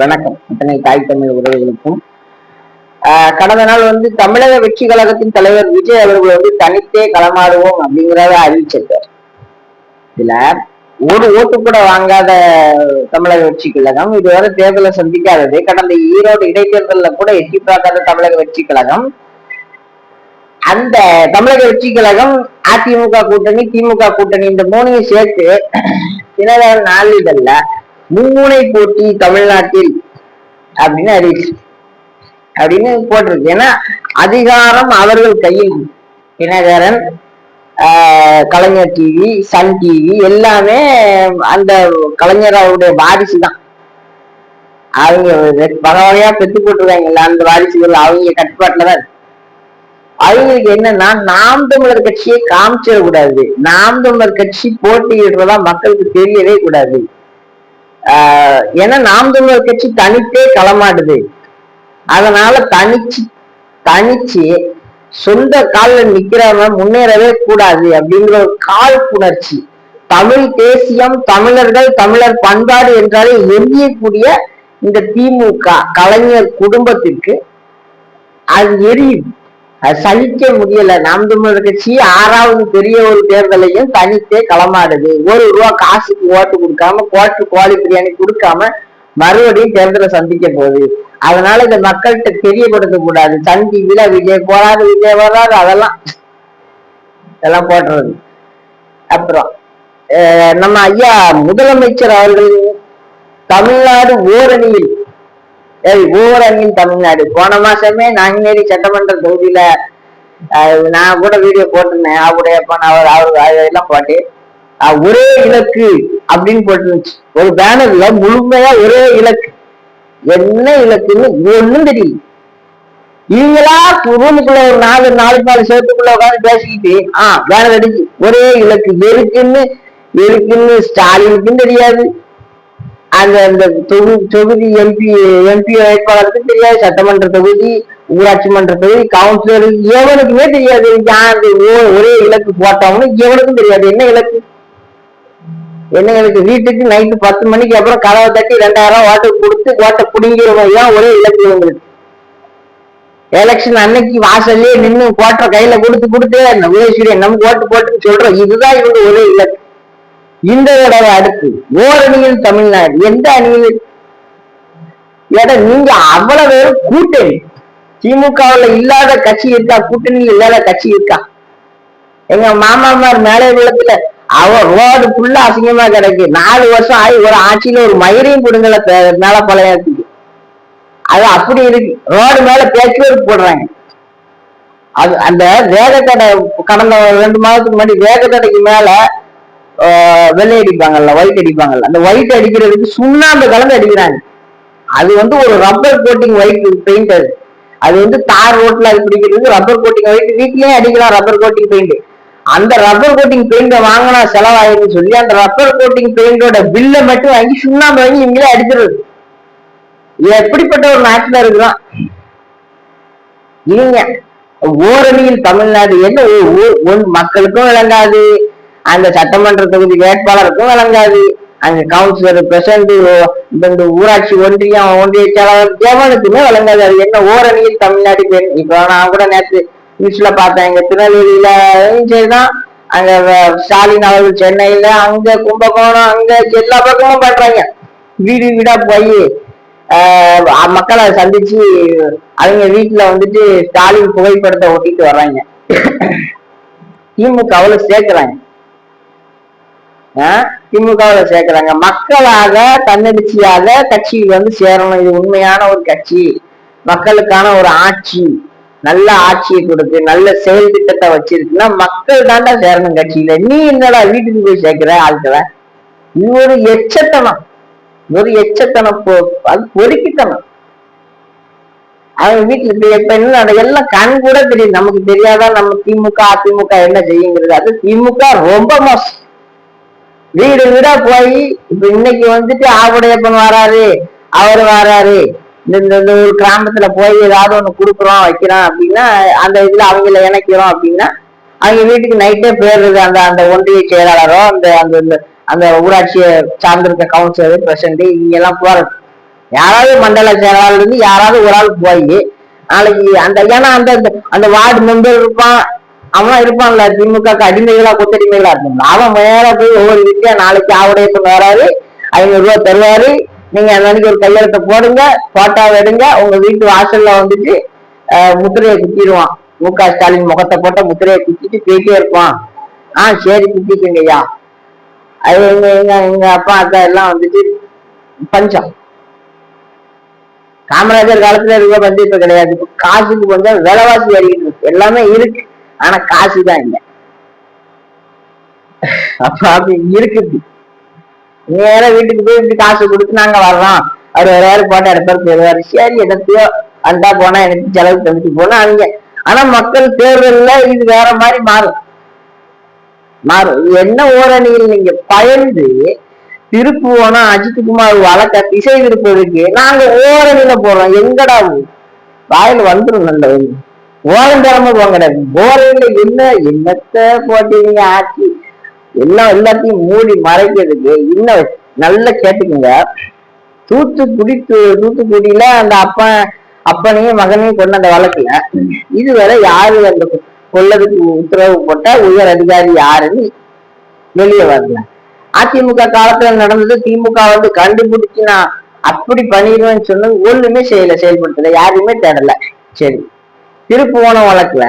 வணக்கம். இத்தனை தாய் தமிழ் உறவுகளுக்கும். ஆஹ் கடந்த நாள் வந்து தமிழக வெற்றி கழகத்தின் தலைவர் விஜய் அவர்கள் வந்து தனித்தே களமாடுவோம் அப்படிங்கிறத அறிவிச்சிருக்கார். இதுல ஒரு ஓட்டு கூட வாங்காத தமிழக வெற்றி கழகம் இதுவரை தேர்தலை சந்திக்காதது. கடந்த ஈரோடு இடைத்தேர்தலில் கூட எட்டி பார்க்காத தமிழக வெற்றி கழகம். அந்த தமிழக வெற்றி கழகம் அதிமுக கூட்டணி திமுக கூட்டணி இந்த மூணையும் சேர்த்து தினகரன் நாளிதழ்ல மும்முனை போட்டி தமிழ்நாட்டில் அப்படின்னு அறிவிச்சு அப்படின்னு போட்டிருக்கு. ஏன்னா அதிகாரம் அவர்கள் கையில். தினகரன் ஆஹ், கலைஞர் டிவி சன் டிவி எல்லாமே அந்த கலைஞராவுடைய வாரிசு தான். அவங்க வகை வகையா பெற்று போட்டுருக்காங்கல்ல அந்த வாரிசுகள் அவங்க கட்டுப்பாட்டுல தான் அவங்களுக்கு என்னன்னா நாம் தமிழர் கட்சியை காமிச்சிடக்கூடாது. நாம் தமிழர் கட்சி போட்டியிடுறதா மக்களுக்கு தெரியவே கூடாது. ஏன்னா நாம் தமிழர் கட்சி தனித்தே களமாடுது. அதனால தனிச்சு தனிச்சு சொந்த காலில் நிக்கிறவன் முன்னேறவே கூடாது அப்படிங்கிற ஒரு காழ்ப்புணர்ச்சி. தமிழ் தேசியம் தமிழர்கள் தமிழர் பண்பாடு என்றாலே எரியக்கூடிய இந்த திமுக கலைஞர் குடும்பத்திற்கு அது எரியும். சகிக்க முடியல. நாம் தமிழர் கட்சி ஆறாவது பெரிய ஒரு தேர்தலையும் தனித்தே களமாடுது. ஒரு ரூபா காசுக்கு ஓட்டு கொடுக்காம கோட்டு கோழி பிரியாணி கொடுக்காம மறுபடியும் தேர்தலை சந்திக்க போகுது. அதனால இந்த மக்கள்கிட்ட தெரியப்படுத்த கூடாது. சன் டிவில விஜய் போறாரு விஜய் வர்றாரு அதெல்லாம் இதெல்லாம் போட்டுறது அப்புறம் நம்ம ஐயா முதலமைச்சர் அவர்கள் தமிழ்நாடு ஓரணியில் ஏய் ஊரங்கின் தமிழ்நாடு. போன மாசமே நாங்குநேரி சட்டமன்ற தொகுதியில நான் கூட வீடியோ போட்டிருந்தேன். அவருடைய அவர் அவர் அதெல்லாம் போட்டு ஒரே இலக்கு அப்படின்னு போட்டுருந்துச்சு. ஒரு பேனர்ல முழுமையா ஒரே இலக்கு. என்ன இலக்குன்னு ஒண்ணும் தெரியல. இவங்களா ரூமுக்குள்ள ஒரு நாலு நாலு நாலு சேர்த்துக்குள்ள உட்காந்து பேசிக்கிட்டு ஆ பேனர் அடிச்சு ஒரே இலக்கு. எதுக்குன்னு எதுக்குன்னு ஸ்டாலினுக்கும் தெரியாது. அந்த அந்த தொகு தொகுதி எம்பி எம்பி வேட்பாளருக்கு தெரியாது. சட்டமன்ற தொகுதி ஊராட்சி மன்ற தொகுதி கவுன்சிலர் எவனுக்குமே தெரியாது. யார் ஒரே இலக்கு போட்டவனு எவனுக்கும் தெரியாது. என்ன இலக்கு? என்ன இலக்கு? வீட்டுக்கு நைட்டு பத்து மணிக்கு அப்புறம் கதவை தட்டி ரெண்டாயிரம் ஓட்டு கொடுத்து ஓட்டை பிடிங்கிறவன் தான் ஒரே இலக்கு இவங்களுக்கு. எலெக்ஷன் அன்னைக்கு வாசல்லே நின்று கோட்டை கையில கொடுத்து கொடுத்து உதயசூரியன் நமக்கு ஓட்டு போட்டுன்னு சொல்றோம். இதுதான் இவங்க ஒரே இலக்கு. இந்த தடவை அடுத்து ஓரணியில் தமிழ்நாடு. எந்த அணியில்? ஏடா நீங்க அவ்வளவு பேரும் கூட்டணி. திமுகவுல இல்லாத கட்சி இருக்கா? கூட்டணியில் இல்லாத கட்சி இருக்கா? எங்க மாமாமார் மேலே உள்ளத்துல அவ ரோடு ஃபுல்லா அசிங்கமா கிடைக்கு. நாலு வருஷம் ஆகி ஒரு ஆட்சியில ஒரு மயிரையும் கொடுங்கல மேல பழையத்துக்கு. அது அப்படி இருக்கு. ரோடு மேல பேச்சுவர்க் போடுறாங்க. அது அந்த வேகத்தடை கடந்த ரெண்டு மாதத்துக்கு முன்னாடி வேகத்தடைக்கு மேல வெள்ளை அடிப்பாங்கல்ல ஒயிட் அடிப்பாங்கல்ல. அந்த ஒயிட் அடிக்கிறதுக்கு சுண்ணாம்பு கலந்து அடிக்கிறாங்க. அது வந்து ஒரு ரப்பர் கோட்டிங் ஒயிட் பெயிண்ட் அது. அது வந்து தார் ரோட்ல அது பிடிக்கிறதுக்கு ரப்பர் கோட்டிங் ஒயிட் வீட்லயே அடிக்கலாம் ரப்பர் கோட்டிங் பெயிண்ட் அந்த ரப்பர் கோட்டிங் பெயிண்ட வாங்கினா செலவாயிருன்னு சொல்லி அந்த ரப்பர் கோட்டிங் பெயிண்டோட பில்லை மட்டும் வாங்கி சுண்ணாம்பு வாங்கி இவங்களே அடிச்சிருது எப்படிப்பட்ட ஒரு நாட்டுல இருக்கிறோம் இவங்க ஓரணியில் தமிழ்நாடு என்ன? ஒ- ஒன் மக்களுக்கும் விளங்காது. அந்த சட்டமன்ற தொகுதி வேட்பாளருக்கும் விளங்காது. அங்க கவுன்சிலர் பிரசிடண்ட் இந்த ஊராட்சி ஒன்றியம் ஒன்றிய செயலாளர் எவனுக்குமே விளங்காது. அது என்ன ஓரணியில் தமிழ்நாடு பேர்? இப்போ நான் கூட நேற்று நியூஸ்ல பார்த்தேன். இங்க திருநெல்வேலியில சரிதான் அங்க ஸ்டாலின் அவர்கள் சென்னையில அங்க கும்பகோணம் அங்க எல்லா பக்கமும் பண்றாங்க. வீடு வீடா போய் மக்களை சந்திச்சு அவங்க வீட்டுல வந்துட்டு ஸ்டாலின் புகைப்படத்தை ஒட்டிட்டு வர்றாங்க. திமுகவுல சேர்க்கிறாங்க. திமுகவுல சேர்க்கிறாங்க. மக்களாக தன்னெழுச்சியாக கட்சியில் வந்து சேரணும். இது உண்மையான ஒரு கட்சி. மக்களுக்கான ஒரு ஆட்சி. நல்ல ஆட்சியை கொடுத்து நல்ல செயல் திட்டத்தை வச்சிருக்குன்னா மக்கள் தாண்டா சேரணும் கட்சியில. நீ என்னடா வீட்டுக்கு போய் சேர்க்கிற ஆட்களை? இது ஒரு எச்சத்தனம். ஒரு எச்சத்தனம் அது பொறுக்கித்தனம். அவங்க வீட்டுல இப்ப என்ன எல்லாம் கண் கூட தெரியும் நமக்கு தெரியாதா நம்ம திமுக அதிமுக என்ன செய்யுங்கிறது? அது திமுக ரொம்ப மோசம். வீடு வீடா போய் இப்ப இன்னைக்கு வந்துட்டு ஆவுடையப்பன் வராரு அவர் வராரு. இந்த இந்த ஒரு கிராமத்துல போய் ஏதாவது ஒண்ணு குடுக்குறோம் வைக்கிறோம் அப்படின்னா அந்த இதுல அவங்கள இணைக்கிறோம் அப்படின்னா அவங்க வீட்டுக்கு நைட்டே போயிடுறது அந்த அந்த ஒன்றிய செயலாளரோ அந்த அந்த இந்த- அந்த ஊராட்சியை சார்ந்திருக்க கவுன்சிலர் பிரசிடண்ட் இங்க எல்லாம் போறது. யாராவது மண்டல செயலாளர் இருந்து யாராவது ஒரு ஆள் போய் நாளைக்கு அந்த ஏன்னா அந்த அந்த- அந்த வார்டு மெம்பர் இருப்பான் அவன் இருப்பான்ல திமுக அடிமைகளா கொத்தடிமைகளா இருக்கும் அவன் மேல போய் ஒவ்வொரு வீட்டையா நாளைக்கு ஆவுடையப்பன் வராரு ஐநூறு ரூபாய் தருவாரு. நீங்க அன்னைக்கு ஒரு கையெழுத்தை போடுங்க போட்டாவை எடுங்க உங்க வீட்டு வாசல்ல வந்துட்டு முத்திரையை குத்திடுவான். மு க. ஸ்டாலின் முகத்தை போட்ட முத்திரையை குத்திட்டு போயிட்டே இருப்பான். ஆ சரி குத்திக்கங்கய்யா அது எங்க எங்க எங்க அப்பா அக்கா எல்லாம் வந்துட்டு பஞ்சம். காமராஜர் காலத்துல இருக்க வந்து இப்ப கிடையாது. காசுக்கு கொஞ்சம் விலைவாசி ஏறிக்கிட்டு இருக்கு. எல்லாமே இருக்கு. ஆனா காசு தான் இல்ல. அப்ப அப்படி இருக்குது. நேரா வீட்டுக்கு போய் இப்படி காசு கொடுத்து நாங்க வர்றோம் அவர் வருவாரு போட்டா எடுப்பார் போயிருவாரு சரி என்னத்தையோ அந்தா போனா எனக்கு செலவு தந்துட்டு போனா அவங்க. ஆனா மக்கள் தேர்தல்ல இது வேற மாதிரி மாறும். மாறும். என்ன ஓரணியில் நீங்க பயந்து திருப்புவோனா அஜித்குமார் வழக்க திசை திருப்பதுக்கு நாங்க ஓரணியில போறோம். எங்கடா வாயில் வாயில வந்துரும் நல்ல ஓரம் தரமா போரையில என்ன என்னத்த போட்டீங்க ஆட்சி எல்லாம் எல்லாத்தையும் மூடி மறைக்கிறதுக்கு இன்னும் நல்லா கேட்டுக்குங்க. தூத்துக்குடி தூத்துக்குடியில அந்த அப்பன் அப்பனையும் மகனையும் கொண்ட அந்த வழக்குல இதுவரை யாரு அந்த கொள்ளதுக்கு உத்தரவு போட்ட உயர் அதிகாரி யாருன்னு வெளியே வரல. அதிமுக காலத்துல நடந்தது திமுக வந்து கண்டுபிடிச்சு நான் அப்படி பண்ணிடுவேன்னு சொன்னது ஒண்ணுமே செய்யல செயல்படுத்தல யாருமே தேடல. சரி. திருப்புவனம் வழக்குல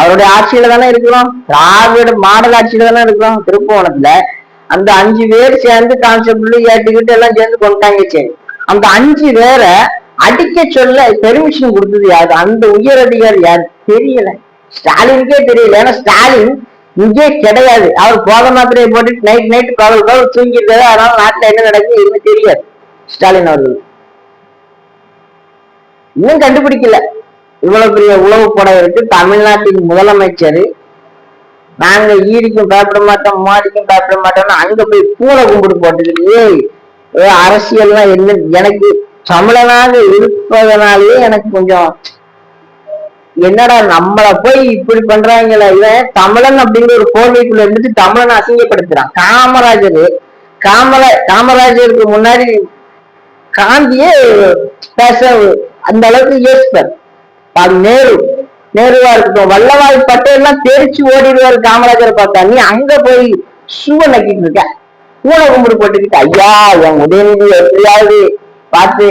அவருடைய ஆட்சியில தானே இருக்கிறோம். திராவிட மாடல் ஆட்சியில தானே இருக்கிறோம் திருப்புவனத்துல அந்த அஞ்சு பேர் சேர்ந்து கான்செப்ட்ல ஏட்டுக்கிட்டு எல்லாம் சேர்ந்து கொண்டாங்க சரி. அந்த அஞ்சு பேரை அடிக்க சொல்ல பெர்மிஷன் கொடுத்தது யாரு? அந்த உயர் அதிகாரி யாரு? தெரியல. ஸ்டாலினுக்கே தெரியல. ஏன்னா ஸ்டாலின் இங்கே கிடையாது. அவர் போத மாத்திரையை போட்டுட்டு நைட் நைட் கவல் கவல் தூங்கிட்டு அதனால நாட்டுல என்ன நடக்குது எதுவுமே தெரியாது. ஸ்டாலின் அவர்கள். இன்னும் கண்டுபிடிக்கல? இவ்வளவு பெரிய உளவு படம் இருக்கு தமிழ்நாட்டின் முதலமைச்சர் நாங்க ஈரிக்கும் பயப்பட மாட்டோம் மாடிக்கும் பயப்பட மாட்டோம்னு அங்க போய் பூனை கும்பிடு போட்டுக்கிட்டு அரசியல்லாம் என்ன? எனக்கு தமிழனாக இருப்பதனாலேயே எனக்கு கொஞ்சம் என்னடா நம்மள போய் இப்படி பண்றாங்களே? இவன் தமிழன் அப்படிங்கிற ஒரு கோவைக்குள்ள இருந்துட்டு தமிழனை அசிங்கப்படுத்துறான். காமராஜர் காமரா காமராஜருக்கு முன்னாடி காந்தியே பேச அந்த அளவுக்கு யோசிப்பார். அது நேரு. நேருவா இருக்கட்டும் வல்லவாய் பட்டேல்லாம் தெரிச்சு ஓடிடுவாரு காமராஜர் பார்த்தா. நீ அங்க போய் ஷூவை நக்கிட்டு இருக்க. பூனை கும்பிடு போட்டுக்கிட்டு ஐயா என் உதயநிதி எப்படியாவது பார்த்து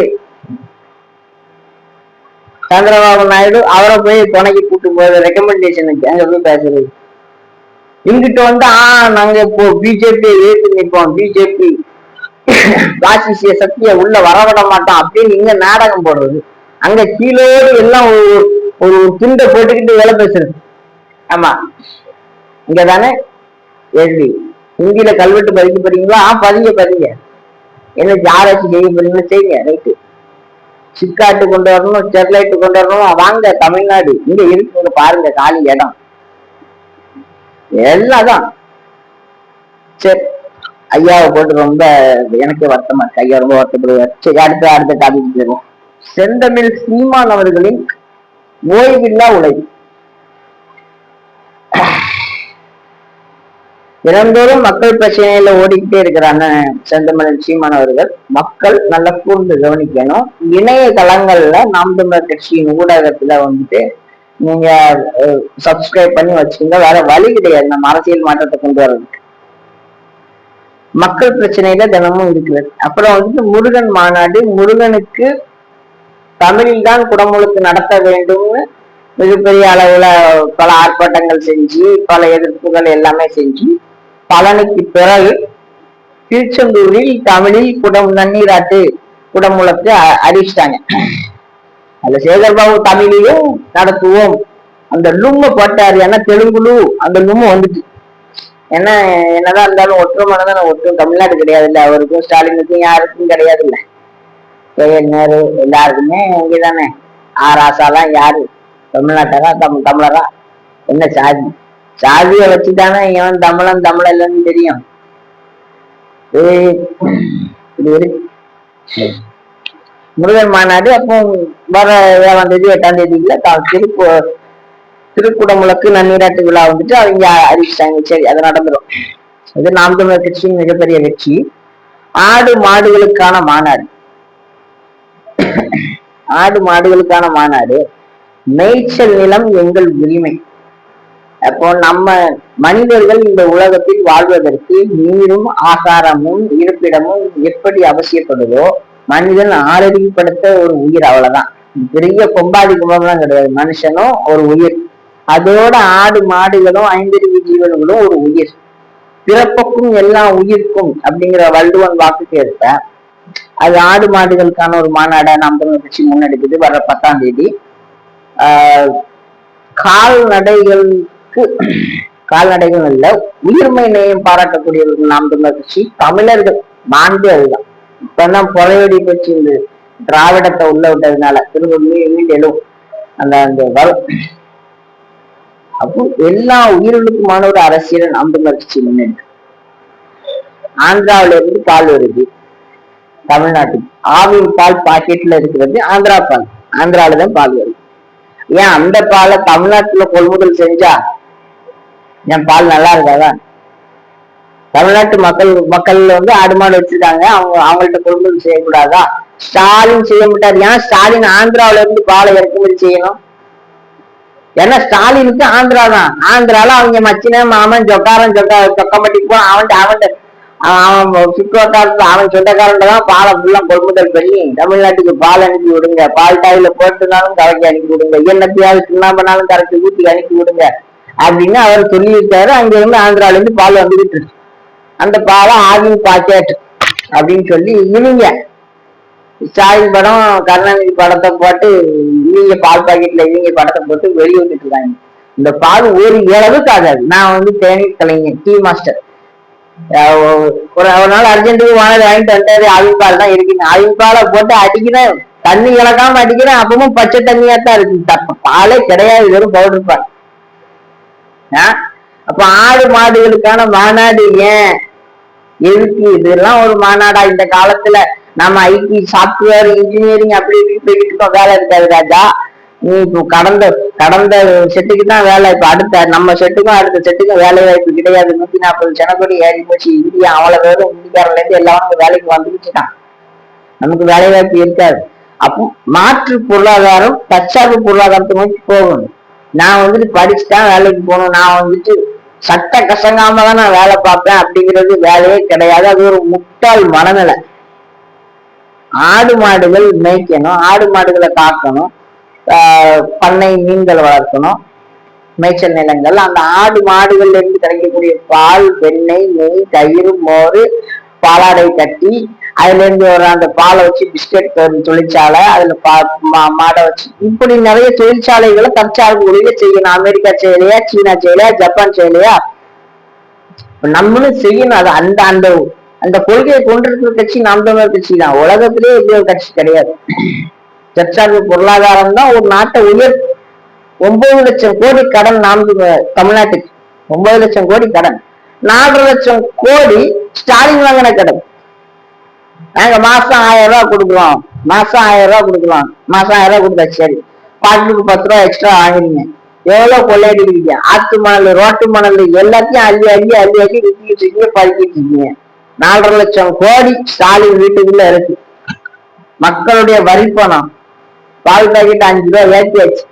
சந்திரபாபு நாயுடு அவரை போய் துணைக்கு கூட்டு போது ரெக்கமெண்டேஷனுக்கு அங்க போய் பேசுறது? இங்கிட்ட வந்து ஆ நாங்க இப்போ பிஜேபி ஏற்று நிற்போம். பிஜேபி வாசிசிய சக்தியை உள்ள வரவிட மாட்டோம் அப்படின்னு இங்க நாடகம் போடுறது. அங்க கீழோடு எல்லாம் ஒரு ஒரு துண்டை போட்டுக்கிட்டு வேலை பேசுறது. ஆமா. இங்க தானே எழுதி. ஹிந்தியில கல்வெட்டு பதிக்க போறீங்களா? ஆ பதிங்க பதிங்க. என்ன ஆராய்ச்சி செய்ய போறீங்களா? செய்யுங்க ரைட்டு. சிக்காட்டு கொண்டு வரணும் ஸ்டெர்லைட் கொண்டு வரணும். வாங்க தமிழ்நாடு. இங்க இருக்குங்க பாருங்க காலி இடம். எல்லாம் தான் சரி. ஐயாவை போட்டு ரொம்ப எனக்கே வருத்தமா இருக்கு. ஐயா ரொம்ப வருத்தப்படுவார். சரி அடுத்த அடுத்த டாபிக் போயிடும் செந்தமிழ் சீமான் அவர்களின் ஓய்வில்லா உழைப்பு தினந்தோறும் மக்கள் பிரச்சனையில ஓடிக்கிட்டே இருக்கிறாங்க செந்தமிழன் சீமான் அவர்கள் மக்கள் நல்லா கூர்ந்து கவனிக்கணும். இணைய தளங்கள்ல நாம் தமிழர் கட்சியின் ஊடகத்துல வந்துட்டு நீங்க சப்ஸ்கிரைப் பண்ணி வச்சுக்கோங்க. வேற வழி கிடையாது. நம்ம அரசியல் மாற்றத்தை கொண்டு வர்றதுக்கு. மக்கள் பிரச்சனையில தினமும் இருக்கிறது. அப்புறம் வந்துட்டு முருகன் மாநாடு. முருகனுக்கு தமிழில் தான் குடமுழுக்கு நடத்த வேண்டும்னு மிகப்பெரிய அளவுல பல ஆர்ப்பாட்டங்கள் செஞ்சு பல எதிர்ப்புகள் எல்லாமே செஞ்சு பலனுக்கு பிறகு திருச்செந்தூரில் தமிழில் குடம் நன்னீராட்டு குடமுழக்கு அ- அறிவிச்சிட்டாங்க அதுல சேகர்பாபு தமிழிலும் நடத்துவோம். அந்த லும்ம போட்டார். ஏன்னா தெலுங்குலு அந்த லும்மு வந்துட்டு. ஏன்னா என்னதான் இருந்தாலும் ஒற்றுமை தானே ஒற்றும். தமிழ்நாடு கிடையாது இல்ல அவருக்கும் ஸ்டாலினுக்கும் யாருக்கும் கிடையாது இல்லை நேரு எல்லாருக்குமே இங்கதானே? ஆராசாலாம் யாரு? தமிழ்நாட்டரா தம் தமிழரா? என்ன சாதி? சாதியை வச்சுதானே இவன் தமிழன் தமிழ இல்லைன்னு தெரியும். ஏய், இது முருகன் மாநாடு அப்போ வர ஏழாம் தேதி எட்டாம் தேதிக்குள்ள திருப்பு திருக்குடமுழக்கு நன்னீராட்டு விழா வந்துட்டு அவங்க அறிவிச்சாங்க. சரி அது நடந்துடும் இது நாம் தமிழர் கட்சியின் மிகப்பெரிய வெற்றி. ஆடு மாடுகளுக்கான மாநாடு. ஆடு மாடுகளுக்கான மாநாடு. மேய்ச்சல் நிலம் எங்கள் உரிமை. அப்போ நம்ம மனிதர்கள் இந்த உலகத்தில் வாழ்வதற்கு நீரும் ஆகாரமும் இருப்பிடமும் எப்படி அவசியப்படுதோ மனிதன் ஆரோக்கியப்படுத்த ஒரு உயிர் அவ்வளவுதான். பெரிய கொம்பாதி கும்பம்லாம் கிடையாது. மனுஷனும் ஒரு உயிர். அதோட ஆடு மாடுகளும் ஐந்தறிவு ஜீவன்களும் ஒரு உயிர். பிறப்புக்கும் எல்லா உயிர்க்கும் அப்படிங்கிற வள்ளுவன் வாக்குக்கு ஏற்ப அது ஆடு மாடுகளுக்கான ஒரு மாநாடை நாம் தமிழ் கட்சி முன்னெடுக்குது வர பத்தாம் தேதி. கால்நடைகளுக்கு கால்நடைகள் இல்ல உயிர்மை நேயம் பாராட்டக்கூடியவர்கள் நாம் தமிழர் கட்சி தமிழர்கள் மாண்பு அதுதான். இப்பதான் பொறையடி கட்சி இந்த திராவிடத்தை உள்ள விட்டதுனால திரும்ப மீண்டும் அந்த அந்த அப்போ எல்லா உயிர்களுக்குமான ஒரு அரசியல் நாம் தமிழர் கட்சி முன்னெடுக்கு ஆந்திராவில இருந்து பால் வருது. தமிழ்நாட்டுக்கு ஆவின் பால் பாக்கெட்ல இருக்கிறது ஆந்திரா பால். ஆந்திரால தான் பால் வருது. ஏன் அந்த பாலை தமிழ்நாட்டுல கொள்முதல் செஞ்சா என் பால் நல்லா இருக்காதா? தமிழ்நாட்டு மக்கள் மக்கள் வந்து ஆடு மாடு வச்சிருக்காங்க. அவங்க அவங்கள்ட்ட கொள்முதல் செய்யக்கூடாதா? ஸ்டாலின் செய்ய மாட்டார். ஏன் ஸ்டாலின் ஆந்திராவில இருந்து பாலை இறக்குமதி செய்யணும்? ஏன்னா ஸ்டாலினுக்கு ஆந்திரா தான் ஆந்திரால அவங்க மச்சின மாமன் ஜொக்காரன் ஜொக்கா சொக்கம்பட்டி போ அவன் அவன் அவன் சுற்றுவட்டாரத்துல அவன் சொந்தக்காரன் தான் பாலை ஃபுல்லாக கொள்முதல் பண்ணி தமிழ்நாட்டுக்கு பால் அனுப்பி விடுங்க. பால் டாயில் போட்டுனாலும் கரைக்கி அனுப்பி விடுங்க. என்னத்தையாவது சுண்ணாம்பனாலும் கரைச்சி ஊத்தி அனுப்பி விடுங்க. அப்படின்னு அவர் சொல்லியிருக்காரு. அங்க இருந்து பால் வந்துகிட்டு இருக்கு. அந்த பாலை ஆவி பாக்கெட் அப்படின்னு சொல்லி இவங்க ஸ்டாலின் படம் கருணாநிதி படத்தை போட்டு இவங்க பால் பாக்கெட்ல இவங்க படத்தை போட்டு வெளியிட்டு இருக்காங்க. இந்த பால் ஒரு இளவுக்கு ஆகாது. நான் வந்து தேனி கலைஞர் டீ மாஸ்டர் ஒரு ஒரு நாள் அர்ஜென்ட்டுக்கு வானது வாங்கிட்டு வந்தாரு ஆவின் பால் தான் இருக்குங்க ஆவின் பாலை போட்டு அடிக்கிறேன். தண்ணி கலக்காம அடிக்கிறேன். அப்பவும் பச்சை தண்ணியா தான் இருக்கு பாலே கிடையாது. வெறும் பவுடர் பால். அப்ப ஆடு மாடுகளுக்கான மாநாடு ஏன்? எதுக்கு? இதெல்லாம் ஒரு மாநாடா. இந்த காலத்துல நம்ம ஐடி சாப்ட்வேர் இன்ஜினியரிங் அப்படி இப்படி போயிட்டு இருக்கோம். வேலை இருக்காது ராஜா. நீ இப்போ கடந்த கடந்த செட்டுக்கு தான் வேலை. இப்போ அடுத்த நம்ம செட்டுக்கும் அடுத்த செட்டுக்கும் வேலை வாய்ப்பு கிடையாது. நூத்தி நாற்பது ஜனப்படி ஏறி போச்சு. இந்தியா அவ்வளவு பேரும் இந்தியாவில இருந்து எல்லாரும் வேலைக்கு வந்துருச்சுட்டான் நமக்கு வேலை வாய்ப்பு இருக்காது. அப்போ மாற்று பொருளாதாரம் தற்சார்பு பொருளாதாரத்தை நோக்கி போகணும். நான் வந்துட்டு படிச்சுதான் வேலைக்கு போகணும். நான் வந்துட்டு சட்ட கசங்காம தான் நான் வேலை பார்ப்பேன் அப்படிங்கிறது வேலையே கிடையாது. அது ஒரு முட்டாள் மனநிலை. ஆடு மாடுகள் மேய்க்கணும். ஆடு மாடுகளை காக்கணும் பண்ணை மீன்கள் வளர்க்கணும். மேய்ச்சல் நிலங்கள் அந்த ஆடு மாடுகள்ல இருந்து கிடைக்கக்கூடிய பால் வெண்ணெய் நெய் தயிர் மோர் பாலாடை கட்டி அதுல இருந்து ஒரு அந்த பாலை வச்சு பிஸ்கட் தொழிற்சாலை அதுல மாடை வச்சு இப்படி நிறைய தொழிற்சாலைகளை தற்சார்பு ஒளியில செய்யணும். அமெரிக்கா செயலையா சீனா செயலையா ஜப்பான் செயலையா? நம்மளும் செய்யணும். அது அந்த அந்த அந்த கொள்கையை கொண்டிருக்கிற கட்சி நாம் தமிழர் கட்சி தான். உலகத்திலே ஒரு கட்சி கிடையாது. தற்சார்பு பொருளாதாரம் தான் ஒரு நாட்டை உயர் ஒன்பது லட்சம் கோடி கடன் நாம் தமிழ்நாட்டுக்கு. ஒன்பது லட்சம் கோடி கடன். நாலரை லட்சம் கோடி ஸ்டாலின் வாங்கின கடன். நாங்க மாசம் ஆயிரம் ரூபாய் கொடுக்குறோம். மாசம் ஆயிரம் ரூபாய் கொடுக்குறோம். மாசம் ஆயிரம் ரூபாய் கொடுத்தா சரி. பாட்டுக்கு பத்து ரூபா எக்ஸ்ட்ரா வாங்கினீங்க எவ்வளவு கொள்ளையடிக்கிறீங்க? ஆத்து மணல் ரோட்டு மணல் எல்லாத்தையும் அள்ளி அள்ளி அள்ளி அள்ளி விற்கிட்டு இருக்கீங்க பறிக்கிட்டு இருக்கீங்க. நாலரை லட்சம் கோடி ஸ்டாலின் வீட்டுக்குள்ள இருக்கு. மக்களுடைய வரி பணம். பால் பாக்கெட் அஞ்சு ரூபா ஏற்றியாச்சு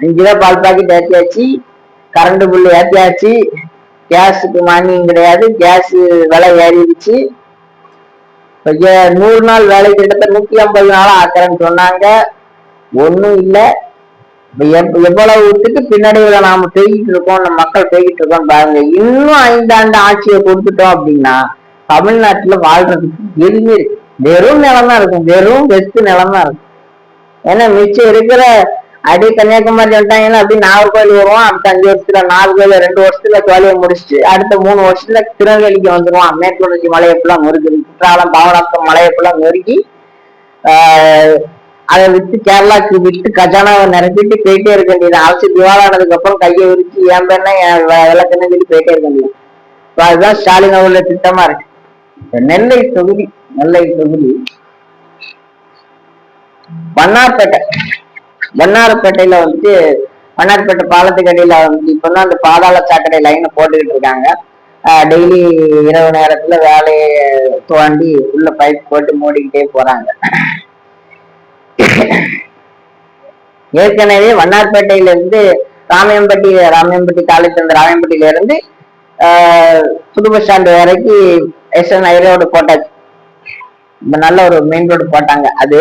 அஞ்சு ரூபா பால் பாக்கெட் ஏற்றியாச்சு கரண்ட் பில்லு ஏற்றியாச்சு கேஸுக்கு மானியம் கிடையாது. கேஸ் விலை ஏறிடுச்சு. நூறு நாள் வேலை கிட்டத்தட்ட நூத்தி ஐம்பது நாளா ஆக்கிறேன்னு சொன்னாங்க. ஒன்றும் இல்லை. எவ்வளவு விட்டுட்டு பின்னடைவுல நாம போய்கிட்டு இருக்கோம் நம்ம மக்கள் போய்கிட்டு இருக்கோம் பாருங்க. இன்னும் ஐந்தாண்டு ஆட்சியை கொடுத்துட்டோம் அப்படின்னா தமிழ்நாட்டுல வாழ்றதுக்கு எதுவுமே இருக்கு. வெறும் நிலம் தான் இருக்கும். வெறும் வெஸ்ட் நிலம் தான் இருக்கும். ஏன்னா மிச்சம் இருக்கிற அடி கன்னியாகுமரி சொல்லிட்டாங்கன்னா அப்படி நாகர்கோவில் வருவோம் அடுத்த அஞ்சு வருஷத்துல நாகர்கோவில் ரெண்டு வருஷத்துல கோயிலை முடிச்சுட்டு அடுத்த மூணு வருஷத்துல திருநெல்வேலிக்கு வந்துருவான் மேற்கு தொடர்ச்சி மலையை ஃபுல்லாக முறுக்குது குற்றாலம் பாவநாசம் மலையை ஃபுல்லாக நொறுக்கி அதை விட்டு கேரளாக்கு விட்டு கஜானாவை நிரப்பிட்டு போயிட்டே இருக்க வேண்டியது. அரசு திவாலானதுக்கு அப்புறம் கையை விரிச்சு என் பேர்னா விளக்குன்னு சொல்லி போயிட்டே இருக்க வேண்டியது. அதுதான் ஸ்டாலின் அவருடைய திட்டமா இருக்கு. நெல்லை தொகுதி நெல்லை தொகுதி வண்ணார்பேட்டை வண்ணாரப்பேட்டையில வந்துட்டு வண்ணார்பேட்டை பாலத்துக்கு அடியில வந்து இப்ப அந்த பாதாள சாக்கடை லைனை போட்டுக்கிட்டு இருக்காங்க. டெய்லி இரவு நேரத்துல வேலையை தோண்டி உள்ள பைப் போட்டு மூடிக்கிட்டே போறாங்க. ஏற்கனவே வண்ணார்பேட்டையில இருந்து ராமியம்பட்டி ராமியம்பட்டி காலேஜ் அந்த ராமியம்பட்டியில இருந்து ஆஹ், புது பஸ் ஸ்டாண்டு வரைக்கும் எஸ்என் ஐரோடு போட்டாச்சு. நல்ல ஒரு மெயின் ரோடு போட்டாங்க. அது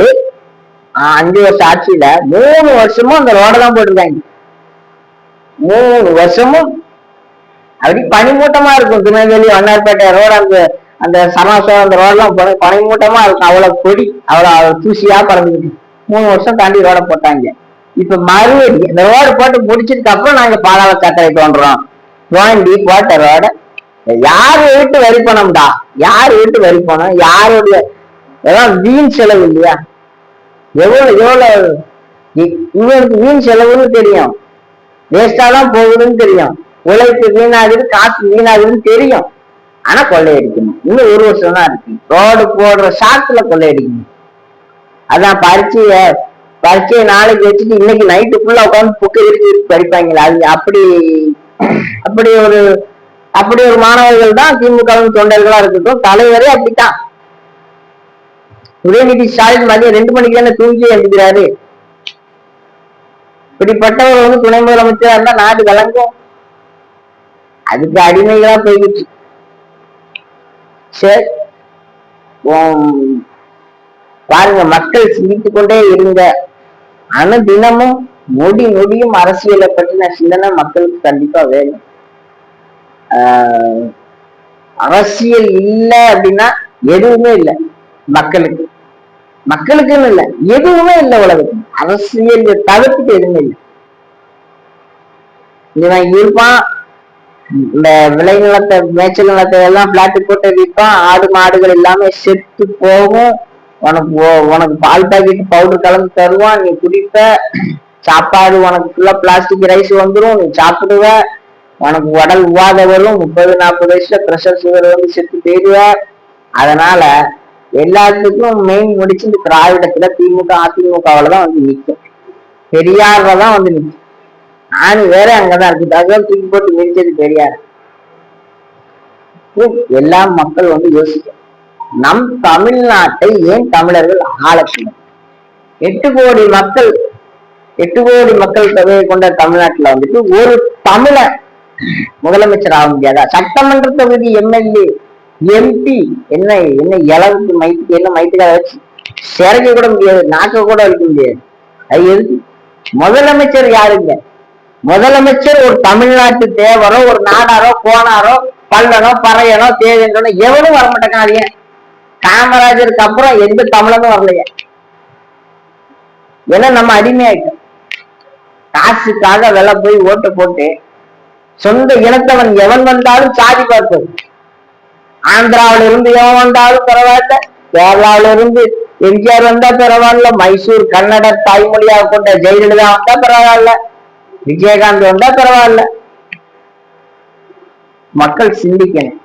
ஆஹ், அஞ்சு வருஷம் ஆட்சியில மூணு வருஷமும் அந்த ரோட தான் போட்டிருக்காங்க மூணு வருஷமும் அப்படி பனிமூட்டமா இருக்கும். திருநெல்வேலி வண்ணார்பேட்டை ரோடு அந்த அந்த சமாசம் அந்த ரோடெல்லாம் போன பனிமூட்டமா இருக்கும். அவ்வளவு கொடி அவ்வளவு தூசியா பறந்துக்கிட்டு மூணு வருஷம் தாண்டி ரோட போட்டாங்க. இப்ப மறுபடி இந்த ரோடு போட்டு முடிச்சதுக்கு அப்புறம் நாங்க பாதாள சக்கரை தோன்றோம் தோண்டி போட்ட ரோட யார் வீட்டு வரி பணம்டா? யார் வீட்டு வரி பணம்? யாருடைய எல்லாம் வீண் செலவு இல்லையா? எவ்வளவு எவ்வளவு இவருக்கு வீண் செலவுன்னு தெரியும். வேஸ்டா தான் போகுதுன்னு தெரியும். உழைப்பு வீணாகுது காசு வீணாகுதுன்னு தெரியும். ஆனா கொள்ளையடிக்கணும். இன்னும் ஒரு வருஷம் தான் இருக்கு. ரோடு போடுற ஷாத்துல கொள்ளையடிக்கணும். அதான் பரீட்சைய பரீட்சையை நாளைக்கு வச்சுட்டு இன்னைக்கு நைட்டு ஃபுல்லா உட்காந்து புக்கை இருக்கு படிப்பாங்களா. அது அப்படி அப்படி ஒரு அப்படி ஒரு மாணவர்கள் தான் திமுக தொண்டர்களா இருக்கட்டும் தலைவரே அப்படித்தான். உதயநிதி ஸ்டாலின் மதியம் ரெண்டு மணிக்கு தானே தூங்கி எழுதுகிறாரு இப்படிப்பட்டவர் வந்து துணை முதலமைச்சரா இருந்தா நாடு கலங்கும் அதுக்கு அடிமைகளா போய்கிட்டு சரி. உம், பாருங்க மக்கள் சிந்தித்துக் கொண்டே இருங்க. ஆனா தினமும் நொடி நொடியும் அரசியலை பற்றின சிந்தனை மக்களுக்கு கண்டிப்பா வேணும். ஆஹ், அரசியல் இல்லை அப்படின்னா எதுவுமே இல்லை. மக்களுக்கு. மக்களுக்குன்னு இல்லை எதுவுமே இல்லை உலகத்துல. அரசியல் தவிர்த்துட்டு எதுவுமே இல்லை. இவன் இருப்பான். இந்த விளைநிலத்தை மேய்ச்சல் நிலத்தை எல்லாம் பிளாட்டு போட்டு விற்பான். ஆடு மாடுகள் எல்லாமே செத்து போகும். உனக்கு ஓ- உனக்கு பால் பாக்கெட் பவுடர் கலந்து தருவான். நீ குடிப்ப. சாப்பாடு உனக்கு ஃபுல்லா பிளாஸ்டிக் ரைஸ் வந்துரும். நீ சாப்பிடுவ. உனக்கு உடல் உவாத வரும். முப்பது நாற்பது வயசுல பிரஷர் சுகர் வந்து செத்து போயிடுவ. அதனால எல்லாத்துக்கும் மெயின் முடிச்சு இந்த திராவிடத்துல திமுக அதிமுகவுல தான் வந்து நிற்கும் பெரியார்ல தான் வந்து நிற்கும் நானு வேற அங்கதான் இருக்கு. தகவல் தூக்கி போட்டு மிதிச்சது பெரியார். எல்லா மக்கள் வந்து யோசிக்கும். நம் தமிழ்நாட்டை ஏன் தமிழர்கள் ஆளக்கணும் எட்டு கோடி மக்கள் எட்டு கோடி மக்கள் தொகையை கொண்ட தமிழ்நாட்டுல வந்துட்டு ஒரு தமிழ முதலமைச்சர் ஆக முடியாதா? சட்டமன்ற தொகுதி எம்எல்ஏ எம்பி என்ன என்ன இளவுக்கு மைத்துக்கு என்ன மைத்துக்காக? வச்சு சிறைக்க கூட முடியாது நாக்க கூட வைக்க முடியாது. அது எதுக்கு? முதலமைச்சர் யாருங்க? முதலமைச்சர் ஒரு தமிழ்நாட்டு தேவரோ ஒரு நாடாரோ கோனாரோ பல்லனோ பறையனோ தேவேந்திரனோ எவனும் வர மாட்டேங்காதீங்க காமராஜருக்கு அப்புறம் எந்த தமிழனும் வரலையே. ஏன்னா நம்ம அடிமையாயிட்டோம். காசுக்காக விலை போய் ஓட்டு போட்டு சொந்த இனத்தவன் எவன் வந்தாலும் சாதி பார்ப்பது ஆந்திராவில இருந்து எவன் வந்தாலும் பரவாயில்ல. கேரளாவில இருந்து எம்ஜிஆர் வந்தா பரவாயில்ல. மைசூர் கன்னட தாய்மொழியாக கொண்ட ஜெயலலிதா வந்தா பரவாயில்ல. விஜயகாந்த் வந்தா பரவாயில்ல. மக்கள் சிந்திக்கணும்.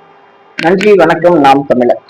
நன்றி வணக்கம். நாம் தமிழர்.